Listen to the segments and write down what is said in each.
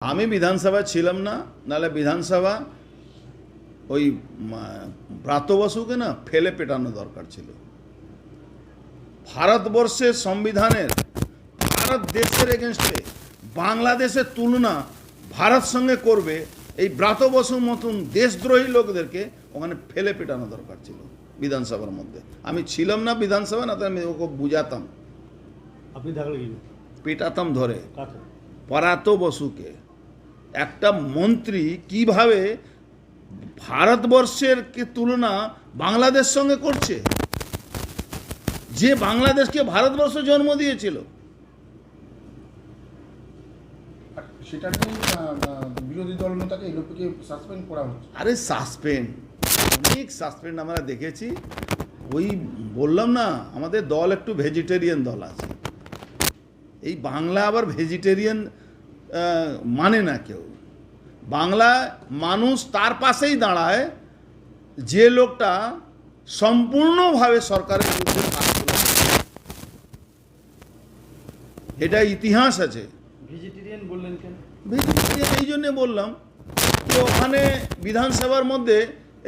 আমি বিধানসভা ছিলাম না নাহলে বিধানসভা ওই উম, ব্রাত বসুকে না ফেলে পেটানো দরকার ছিল। ভারতবর্ষের সংবিধানের ভারত দেশের এগেনস্টে বাংলাদেশের তুলনা ভারত সঙ্গে করবে এই ব্রাত বসুর মতন দেশদ্রোহী লোকদেরকে ওখানে ফেলে পেটানো দরকার ছিল বিধানসভার মধ্যে। আমি ছিলাম না বিধানসভা না আমি ওকে বুঝাতাম। আপনি পেটাতাম ধরে। পরাত বসুকে একটা মন্ত্রী কীভাবে ভারতবর্ষের কে তুলনা বাংলাদেশ সঙ্গে করছে? যে বাংলাদেশকে ভারতবর্ষ জন্ম দিয়েছিল। সেটা বিরোধী দল এই লোককে সাসপেন্ড করা হচ্ছে। আরে সাসপেন্ড অনেক সাসপেন্ড আমরা দেখেছি। ওই বললাম না আমাদের দল একটু ভেজিটেরিয়ান দল আছে। এই বাংলা আবার ভেজিটেরিয়ান মানে না কেউ। বাংলা মানুষ তার পাশেই দাঁড়ায় যে লোকটা সম্পূর্ণভাবে সরকারের বিরুদ্ধে কাজ। এটা ইতিহাস আছে। ভেজিটেরিয়ান বললেন কেন? ভেজিটেরিয়ান এই জন্যে বললাম যে ওখানে বিধানসভার মধ্যে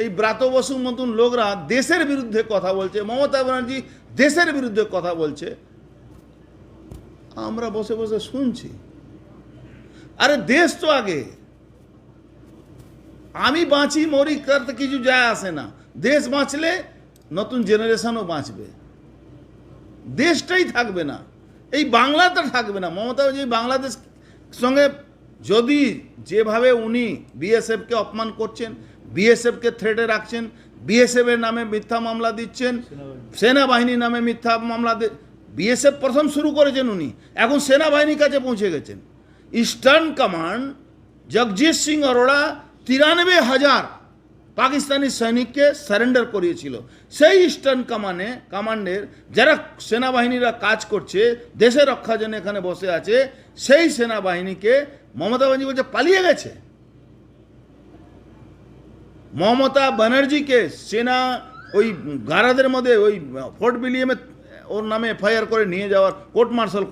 এই ব্রাত বসুর মতন লোকরা দেশের বিরুদ্ধে কথা বলছে মমতা ব্যানার্জি দেশের বিরুদ্ধে কথা বলছে। আমরা বসে বসে শুনছি। আরে দেশ তো আগে। আমি বাঁচি, মরি তাতে কিছু যায় আসে না। দেশ বাঁচলে নতুন জেনারেশনও বাঁচবে। দেশটাই থাকবে না। এই বাংলাটা থাকবে না। মমতা ব্যানার্জি বাংলাদেশ সঙ্গে যদি যেভাবে উনি বিএসএফকে অপমান করছেন, বিএসএফকে থ্রেটে রাখছেন বিএসএফ এর নামে মিথ্যা মামলা দিচ্ছেন সেনাবাহিনী। সেনাবাহিনীর নামে মিথ্যা মামলা বিএসএফ প্রথম শুরু করেছেন উনি। এখন সেনাবাহিনীর কাছে পৌঁছে গেছেন। ইস্টার্ন কমান্ড জগজিৎ সিং অরোড়া তিরানব্বই হাজার পাকিস্তানি সৈনিককে সারেন্ডার করিয়েছিল। সেই ইস্টার্ন কমানে কমান্ডের যারা সেনাবাহিনীরা কাজ করছে, দেশের রক্ষার জন্য এখানে বসে আছে, সেই সেনাবাহিনীকে মমতা ব্যানার্জি বলছে, পালিয়ে গেছে। মমতা ব্যানার্জিকে সেনা ওই গারাদের মধ্যে ওই ফোর্ট বিলিয়ামে ওর নামে এফআইআর করে নিয়ে যাওয়ার কোর্ট মার্শাল